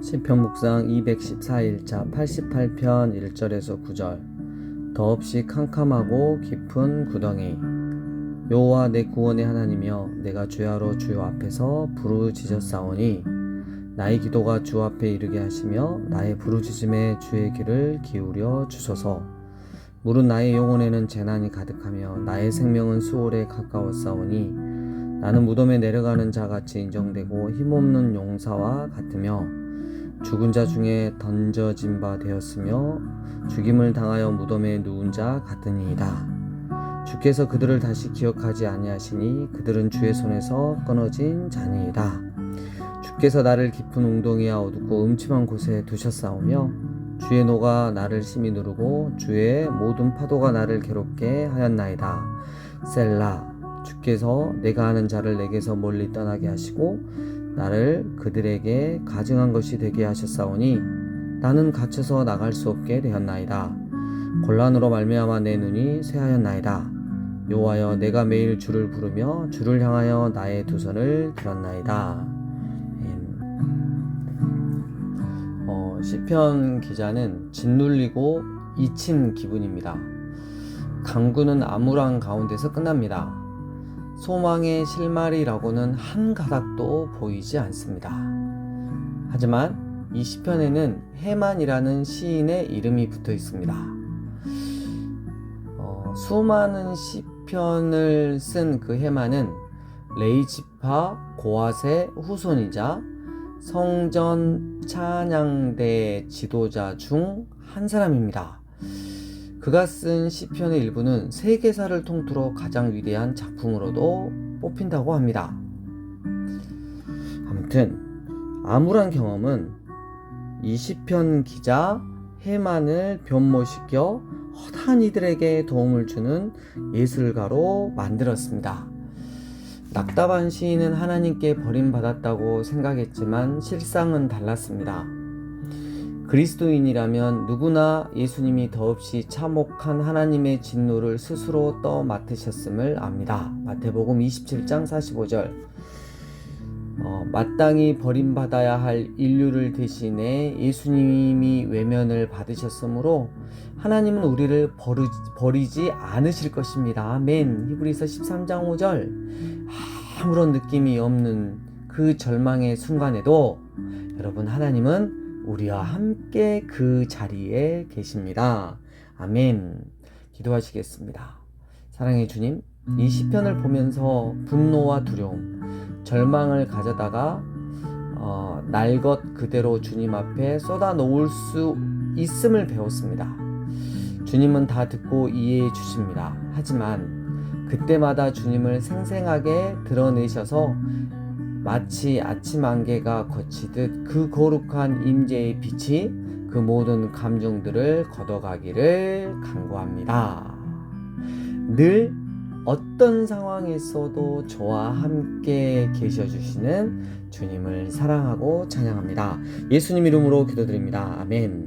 시편 묵상 214일자 88편 1절에서 9절. 더없이 캄캄하고 깊은 구덩이. 여호와 내 구원의 하나님이여 내가 주야로 주여 앞에서 부르짖었사오니 나의 기도가 주 앞에 이르게 하시며 나의 부르짖음에 주의 귀를 기울여 주소서. 물은 나의 영혼에는 재난이 가득하며 나의 생명은 수월에 가까웠사오니 나는 무덤에 내려가는 자같이 인정되고 힘없는 용사와 같으며 죽은 자 중에 던져진 바 되었으며 죽임을 당하여 무덤에 누운 자 같으니이다. 주께서 그들을 다시 기억하지 아니하시니 그들은 주의 손에서 끊어진 자니이다. 주께서 나를 깊은 웅덩이와 어둡고 음침한 곳에 두셨사오며 주의 노가 나를 심히 누르고 주의 모든 파도가 나를 괴롭게 하였나이다. 셀라 주께서 내가 하는 자를 내게서 멀리 떠나게 하시고 나를 그들에게 가증한 것이 되게 하셨사오니 나는 갇혀서 나갈 수 없게 되었나이다. 곤란으로 말미암아 내 눈이 쇠하였나이다. 여호와여 내가 매일 주를 부르며 주를 향하여 나의 두 손을 들었나이다. 어, 시편 기자는 짓눌리고 잊힌 기분입니다. 강구는 암울한 가운데서 끝납니다. 소망의 실마리라고는 한 가닥도 보이지 않습니다. 하지만 이 시편에는 해만이라는 시인의 이름이 붙어 있습니다. 어, 수많은 시편을 쓴 그 해만은 레이지파 고아세 후손이자 성전 찬양대 지도자 중 한 사람입니다. 그가 쓴 시편의 일부는 세계사를 통틀어 가장 위대한 작품으로도 뽑힌다고 합니다. 아무튼 암울한 경험은 이 시편 기자 해만을 변모시켜 허다한 이들에게 도움을 주는 예술가로 만들었습니다. 낙답한 시인은 하나님께 버림받았다고 생각했지만 실상은 달랐습니다. 그리스도인이라면 누구나 예수님이 더없이 참혹한 하나님의 진노를 스스로 떠 맡으셨음을 압니다. 마태복음 27장 45절. 어, 마땅히 버림받아야 할 인류를 대신해 예수님이 외면을 받으셨으므로 하나님은 우리를 버리, 버리지 않으실 것입니다. 아멘. 히브리서 13장 5절. 아무런 느낌이 없는 그 절망의 순간에도 여러분 하나님은 우리와 함께 그 자리에 계십니다. 아멘. 기도하시겠습니다. 사랑의 주님, 이 시편을 보면서 분노와 두려움, 절망을 가져다가 어, 날것 그대로 주님 앞에 쏟아 놓을 수 있음을 배웠습니다. 주님은 다 듣고 이해해 주십니다. 하지만 그때마다 주님을 생생하게 드러내셔서 마치 아침 안개가 거치듯 그 거룩한 임재의 빛이 그 모든 감정들을 걷어가기를 간구합니다. 늘 어떤 상황에서도 저와 함께 계셔 주시는 주님을 사랑하고 찬양합니다. 예수님 이름으로 기도드립니다. 아멘.